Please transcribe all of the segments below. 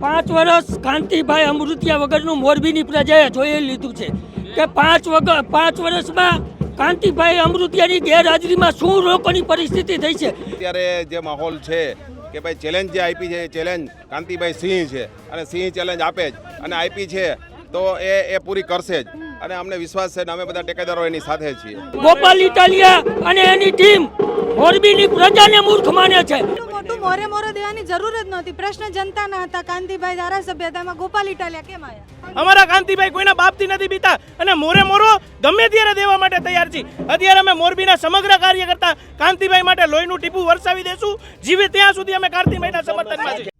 પાંચ વર્ષ કાંતિભાઈ અમૃતિયા વગરનું મોરબીની પ્રજાએ જોઈ લીધું છે કે પાંચ વગર પાંચ વર્ષમાં કાંતિભાઈ અમૃતિયાની ગેરહાજરીમાં શું લોકોની પરિસ્થિતિ થઈ છે? અત્યારે જે માહોલ છે કે ભાઈ ચેલેન્જ જે આપી છે એ ચેલેન્જ કાંતિભાઈ સિંહ છે અને સિંહ ચેલેન્જ આપે જ અને આપી છે તો એ એ પૂરી કરશે જ. અને અમને વિશ્વાસ છે ને અમે બધા ટેકેદારો એની સાથે છીએ. ગોપાલ ઇટાલિયા અને એની ટીમ મોરબીની પ્રજાને મૂર્ખ માને છે. મોટું મોરે મોરો દેવાની જરૂર જ નહોતી. પ્રશ્ન જનતાના હતા. કાંતિભાઈ ધારાસભ્ય હતા. એમાં ગોપાલ ઇટાલિયા કેમ આવ્યા? અમારા કાંતિભાઈ કોઈના બાપથી નથી બીતા અને મોરે મોરો ગમે ત્યારે દેવા માટે તૈયાર છે. અત્યારે અમે મોરબીના સમગ્ર કાર્યકર્તા કાંતિભાઈ માટે લોહીનું ટીપું વરસાવી દેશું. જીવે ત્યાં સુધી અમે કાંતિભાઈના સમર્થનમાં છીએ.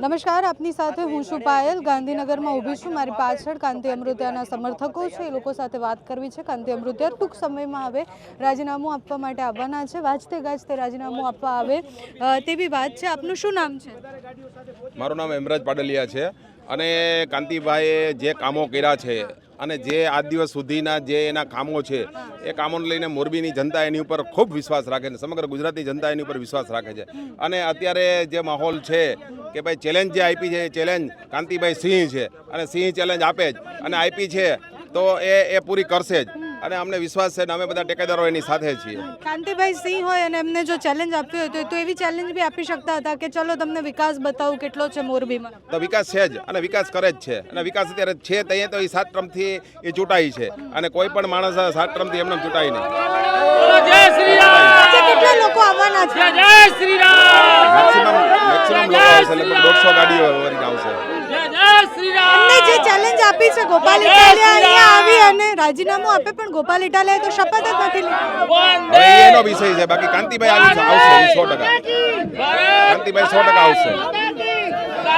નમસ્કાર આપની સાથે હું છું પાયલ. ગાંધીનગરમાં ઊભી છું. મારી પાછળ કાંતિ અમૃત્યાના સમર્થકો છે. એ લોકો સાથે વાત કરવી છે. કાંતિ અમૃત્યા ટૂંક સમયમાં હવે રાજીનામું આપવા માટે આવવાના છે. વાજતે ગાજતે રાજીનામું આપવા આવે તેવી વાત છે. આપનું શું નામ છે? મારું નામ હેમરાજ પાડલિયા છે. અને કાંતિભાઈએ જે કામો કર્યા છે અને જે આજ દિવસ સુધીના જે એના કામો છે, એ કામોને લઈને મોરબીની જનતા એની ઉપર ખૂબ વિશ્વાસ રાખે છે, સમગ્ર ગુજરાતી જનતા એની ઉપર વિશ્વાસ રાખે છે. અને અત્યારે જે માહોલ છે કે ભાઈ ચેલેન્જ જે આપી છે, એ ચેલેન્જ કાંતિભાઈ સિંહ છે. અને સિંહ ચેલેન્જ આપે જ. અને આપી છે તો એ એ પૂરી કરશે જ. અને અમને વિશ્વાસ છે ને અમે બધા ટેકેદારો એની સાથે છીએ. કાંતિભાઈ સિંહ હોય અને એમને જો ચેલેન્જ આપ્યો હોય તો- એવી ચેલેન્જ બી આપી શકતા હતા કે ચલો તમને વિકાસ બતાવું કેટલો છે મોરબીમાં. તો વિકાસ છે જ અને વિકાસ કરે જ છે. અને વિકાસ અત્યારે છે ત્યાં તો એ સાત ટ્રમથી એ ચૂંટાઈ છે. અને કોઈ પણ માણસ સાત ટ્રમથી એમને ચૂંટાય નહીં. આજે કેટલા લોકો આવવાના છે? મેક્સિમમ મેક્સિમમ લોકો આવશે લગભગ દોઢસો ગાડીઓ આવશે. શ્રી જે ચેલેન્જ આપી છે ગોપાલ ઇટાલિયા અહીંયા આવી અને રાજીનામું આપે પણ ગોપાલ ઇટાલિયાએ તો શપથ જ નથી લીધી. એનો વિષય છે બાકી કાંતિભાઈ આવી આવશે સો ટકા. કાંતિભાઈ સો ટકા આવશે.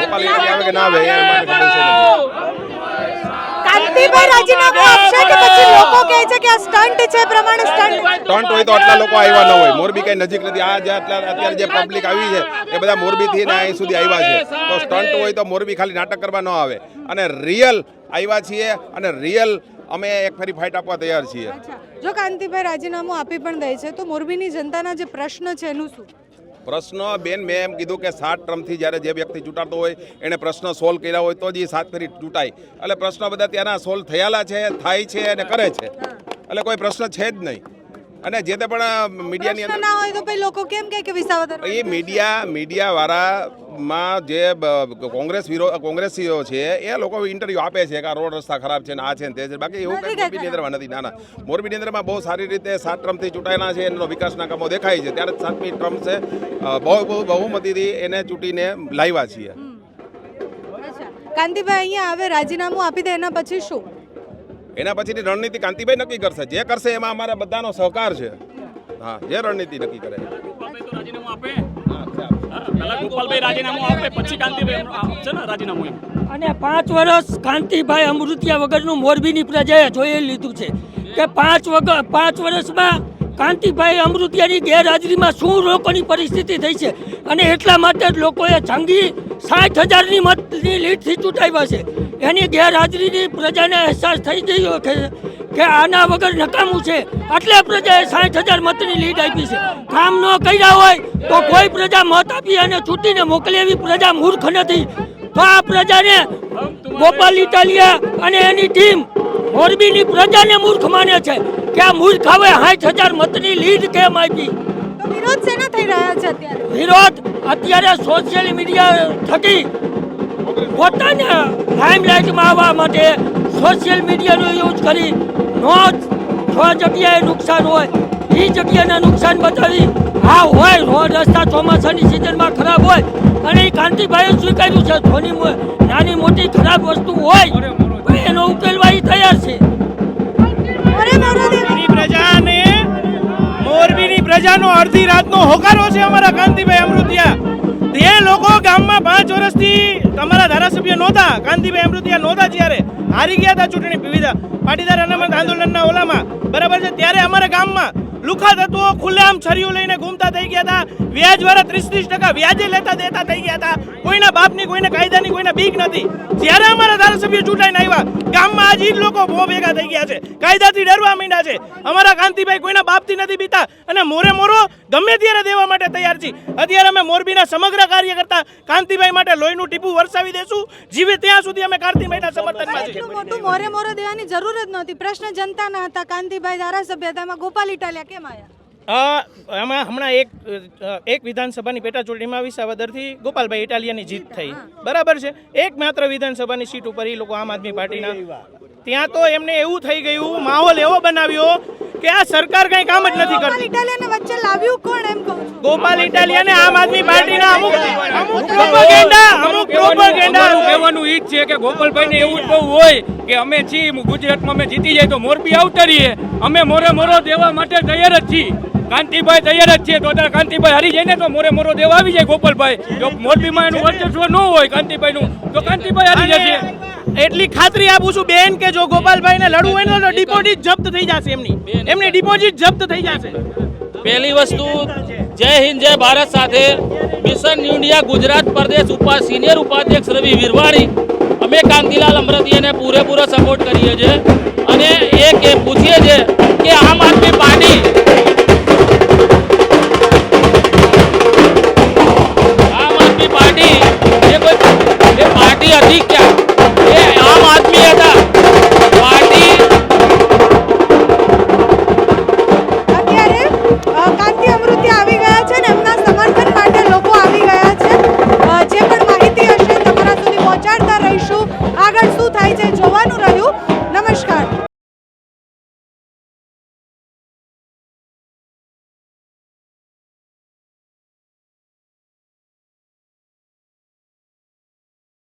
ગોપાલ ઇટાલિયા આવે કે ના આવે એ છે કાંતિભાઈ રાજીનામું આપશે કે પછી લોકો કહે છે કે આ સ્ટન્ટ છે પ્રમાણે સ્ટન્ટ ટોન્ટ હોય તો આટલા લોકો આવ્યા ન હોય. મોરબી કઈ નજીક નથી. આ જે આટલા અત્યારે જે પબ્લિક આવી છે એ બધા મોરબીથી ને અહીં સુધી આવ્યા છે. તો સ્ટન્ટ હોય તો મોરબી ખાલી નાટક કરવા ન આવે. અને રિયલ આવ્યા છીએ અને રિયલ અમે એક ફરી ફાઇટ આપવા તૈયાર છીએ. જો કાંતિભાઈ રાજીનામું આપી પણ દે છે તો મોરબીની જનતાના જે પ્રશ્ન છે એનું શું? પ્રશ્ન બેન મેં એમ કીધું કે સાત ટ્રમથી જ્યારે જે વ્યક્તિ ચૂંટાતો હોય એણે પ્રશ્ન સોલ્વ કર્યા હોય તો જ એ સાત ફેરી ચૂંટાય. એટલે પ્રશ્ન બધા ત્યાંના સોલ્વ થયેલા છે થાય છે અને કરે છે. એટલે કોઈ પ્રશ્ન છે જ નહીં. અને જે તે પણ મીડિયાની અંદર ના હોય તો પછી લોકો કેમ કહે કે વિસાવદર એ મીડિયા મીડિયા વાળામાં જે કોંગ્રેસ વિરોધ કોંગ્રેસીઓ છે એ લોકો ઇન્ટરવ્યૂ આપે છે કે આ રોડ રસ્તા ખરાબ છે ને આ છે ને તે છે. બાકી એવું કંઈ મોરબીની અંદરમાં નથી. ના ના. મોરબીની અંદરમાં બહુ સારી રીતે સાત ટ્રમથી ચૂંટાયેલા છે એનો વિકાસના કામો દેખાય છે. ત્યારે સાતમી ટ્રમ છે બહુ બહુ બહુમતીથી એને ચૂંટીને લાવ્યા છીએ. કાંતિભાઈ અહીંયા આવે રાજીનામું આપી દે એના પછી શું? એના પછીની રણનીતિ કાંતિભાઈ નક્કી કરશે. જે કરશે એમાં અમારા બધાનો સહકાર છે. હા જે રણનીતિ નક્કી કરે. પહેલા ગોપાલભાઈ રાજીનામું આપે પછી કાંતિભાઈ આપશે ને રાજીનામું એમ. અને પાંચ વર્ષ કાંતિભાઈ અમૃતિયા વગરનું મોરબીની પ્રજાએ જોઈ લીધું છે કે પાંચ વગર પાંચ વર્ષમાં કાંતિભાઈ અમૃતિયાની ગેરહાજરીમાં શું લોકોની પરિસ્થિતિ થઈ છે? અને એટલા માટે જ લોકોએ જંગી સાઠ હજારની મતની લીડથી ચૂંટાવ્યા છે. એની ગેરહાજરીની પ્રજાને અહેસાસ થઈ ગયો કે કે આના વગર નકામું છે. એટલે પ્રજાએ સાઠ હજાર મતની લીડ આપી છે. કામ ન કર્યા હોય તો કોઈ પ્રજા મત આપી અને છૂટીને મોકલે એવી પ્રજા મૂર્ખ નથી. તો આ પ્રજાને ગોપાલ ઇટાલિયા અને એની ટીમ મોરબીની પ્રજાને મૂર્ખ માને છે. કે મૂર્ખ હવે સાઠ હજાર મતની લીડ કેમ આપી? તો વિરોધ શેના થઈ રહ્યા છે અત્યારે? વિરોધ અત્યારે સોશિયલ મીડિયા થકી પોતાને લાઇમલાઇટમાં આવવા માટે સોશિયલ મીડિયાનો યુઝ કરી નો છ જગ્યાએ નુકસાન હોય એ જગ્યાના નુકસાન બતાવી. હા હોય રોડ રસ્તા ચોમાસાની સિઝનમાં ખરાબ હોય અને એ કાંતિભાઈએ સ્વીકાર્યું છે ધોની નાની મોટી ખરાબ વસ્તુ હોય એનો ઉકેલવા એ તૈયાર છે. પ્રજાનો અડધી રાતનો હોકારો છે અમારા કાંતિભાઈ અમૃતિયા. તે લોકો ગામમાં પાંચ વર્ષથી તમારા ધારાસભ્ય નહોતા. કાંતિભાઈ અમૃતિયા નહોતા જ્યારે. હારી ગયા હતા ચૂંટણી વિવિધ પાટીદાર અનામત આંદોલનના ઓલામાં. બરાબર છે? ત્યારે અમારા ગામમાં લુખા તત્વો ખુલ્લેઆમ છરીઓ લઈને ઘૂમતા થઈ ગયા હતા. વ્યાજ વાળા ત્રીસ ત્રીસ ટકા વ્યાજે લેતા દેતા થઈ ગયા હતા. કોઈના બાપની, કોઈને કાયદાની, કોઈને બીક નથી. જ્યારે અમારા ધારાસભ્ય ચૂંટાઈને આવ્યા, ગામમાં આજ જ લોકો બહુ ભેગા થઈ ગયા છે. કાયદાથી ડરવા માંડ્યા છે. અમારા કાંતિભાઈ કોઈના બાપથી નથી બીતા અને મોરે મોરો ગમે ત્યારે દેવા માટે તૈયાર છીએ અત્યારે અમે મોરબીના સમગ્ર કાર્યકર્તા કાંતિભાઈ માટે લોહીનું ટીપું વરસાવી દેશું. જીવે ત્યાં સુધી અમે કાંતિભાઈના સમર્થનમાં છીએ. મોટું મોરે મોરે દેવાની જરૂર જ નહોતી. પ્રશ્ન જનતાના હતા. કાંતિભાઈ ધારાસભ્ય હતા. એમાં ગોપાલ ઇટાલિયા કેમ આવ્યા એમાં હમણાં એક એક વિધાનસભાની પેટા ચૂંટણીમાં વિસાવદરથી ગોપાલભાઈ ઇટાલિયાની જીત થઈ. બરાબર છે. એક માત્ર વિધાનસભાની સીટ ઉપર એ લોકો આમ આદમી પાર્ટીના ત્યાં તો એમને એવું થઈ ગયું માહોલ એવો બનાવ્યો કે આ સરકાર કઈ કામ જ નથી કરતી. ઇટાલિયાને વચ્ચે લાવ્યું કોણ એમ કહું છું? ગોપાલ ઇટાલિયાને આમ આદમી પાર્ટીના અમુક અમુક પ્રોપેગેન્ડા અમુક પ્રોપેગેન્ડા કહેવાનું ઈ જ છે કે ગોપાલભાઈને એવું જ બહુ હોય કે અમે છીએ ગુજરાતમાં અમે જીતી જાય તો મોરબી આવતરીએ. અમે મોરે મોરો દેવા માટે તૈયાર જ છીએ. કાંતિભાઈ તૈયાર જ છે તો અત્યારે કાંતિભાઈ હારી જાય ને તો મોરે મોરો દેવ આવી જાય ગોપાલભાઈ. જો મોરબીમાં એનું વર્ચસ્વ ન હોય કાંતિભાઈનું તો કાંતિભાઈ હારી જશે. એટલી ખાતરી આપું છું બેન કે જો ગોપાલભાઈને લડવું હોય ને તો ડિપોઝિટ જપ્ત થઈ જશે એમની. એમની ડિપોઝિટ જપ્ત થઈ જશે. પહેલી વસ્તુ જય હિન્દ જય ભારત સાથે મિશન ઇન્ડિયા ગુજરાત પ્રદેશ ઉપા સિનિયર ઉપાધ્યક્ષ રવિ વિરવાણી અમે કાંતિલાલ અમરતીયાને પૂરેપૂરો સપોર્ટ કરીએ છીએ. અને એ કે પૂછીએ છીએ કે અ, જે